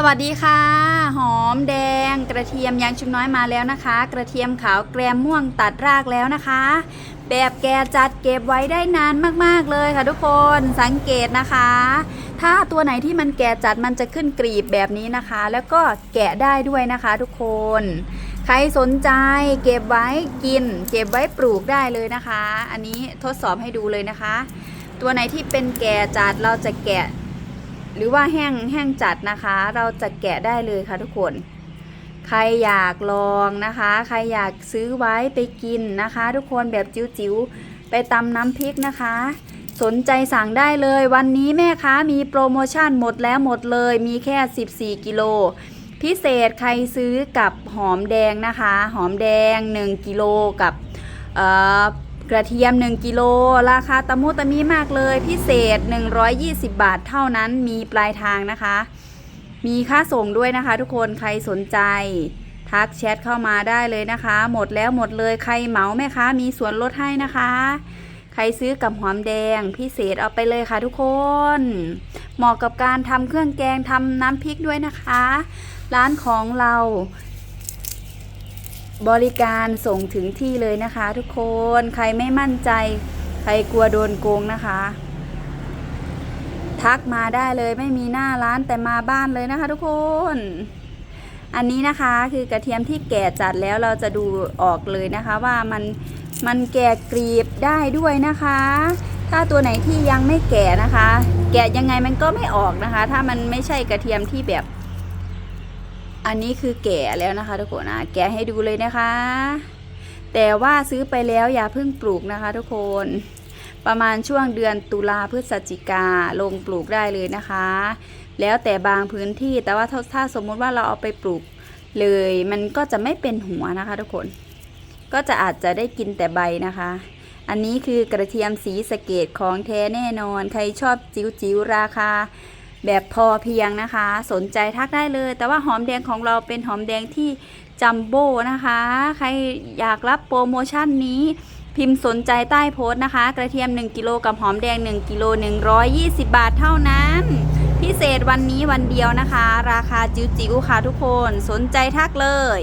สวัสดีค่ะ หอมแดง กระเทียมยางชุบน้อยมาแล้วนะคะ กระเทียมขาวแกรมม่วงตัดรากแล้วนะคะ แบบแกจัดเก็บไว้ได้นานมากๆเลยค่ะทุกคนสังเกตนะคะ ถ้าตัวไหนที่มันแก่จัดมันจะขึ้นกรีบแบบนี้นะคะ แล้วก็แกะได้ด้วยนะคะทุกคน ใครสนใจเก็บไว้กิน เก็บไว้ปลูกได้เลยนะคะ อันนี้ทดสอบให้ดูเลยนะคะ ตัวไหนที่เป็นแก่จัดเราจะแกะ หรือว่าแห้งแห้งจัดนะคะ เราจะแกะได้เลยค่ะทุกคน ใครอยากลองนะคะ ใครอยากซื้อไว้ไปกินนะคะ ทุกคนแบบจิ๋วๆไปตำน้ำพริกนะคะ สนใจสั่งได้เลย วันนี้แม่ค้ามีโปรโมชั่นหมดแล้วหมดเลย มีแค่ 14 กิโลพิเศษใครซื้อกับหอมแดงนะคะ หอมแดง 1 กิโลกับเอ่อ กระเทียม 1กิโลราคาตะมุตะมีมากเลยพิเศษ 120 บาทเท่านั้นมีปลายทางนะคะ มีค่าส่งด้วยนะคะ ทุกคนใครสนใจ ทักแชทเข้ามาได้เลยนะคะ หมดแล้วหมดเลยใครเหมาแม่ค้ามีส่วนลดให้นะคะ ใครซื้อกับหอมแดงพิเศษเอาไปเลยค่ะทุกคน เหมาะกับการทำเครื่องแกงทำน้ำพริกด้วยนะคะ ร้านของเรา บริการส่งถึงที่เลยนะคะ ทุกคนใครไม่มั่นใจ ใครกลัวโดนโกงนะคะ ทักมาได้เลยไม่มีหน้าร้านแต่มาบ้านเลยนะคะ ทุกคน อันนี้นะคะคือกระเทียมที่แก่จัดแล้วเราจะดูออกเลยนะคะ ว่ามันมันแก่กรีบได้ด้วยนะคะ ถ้าตัวไหนที่ยังไม่แก่นะคะ แกะยังไงมันก็ไม่ออกนะคะ ถ้ามันไม่ใช่กระเทียมที่แบบ อันนี้คือแก่แล้วนะคะทุกคนนะแกะให้ดูเลยนะคะ แต่ว่าซื้อไปแล้วอย่าเพิ่งปลูกนะคะทุกคน ประมาณช่วงเดือนตุลาพฤศจิกาลงปลูกได้เลยนะคะ แล้วแต่บางพื้นที่แต่ว่าถ้าถาสมมุติว่าเราเอาไปปลูกเลย มันก็จะไม่เป็นหัวนะคะทุกคน ก็จะอาจจะได้กินแต่ใบนะคะ อันนี้คือกระเทียมสีสะเกตของแท้แน่นอน ใครชอบจิ๋วจิ๋วๆราคา แบบพอเพียงนะคะ สนใจทักได้เลย แต่ว่าหอมแดงของเราเป็นหอมแดงที่จัมโบ้นะคะ ใครอยากรับโปรโมชั่นนี้ พิมพ์สนใจใต้โพสต์นะคะ กระเทียม 1กิโลกับหอมแดง 1กิโล120 บาทเท่านั้น พิเศษวันนี้วันเดียวนะคะ ราคาจิ๋วๆค่ะทุกคนสนใจทักเลย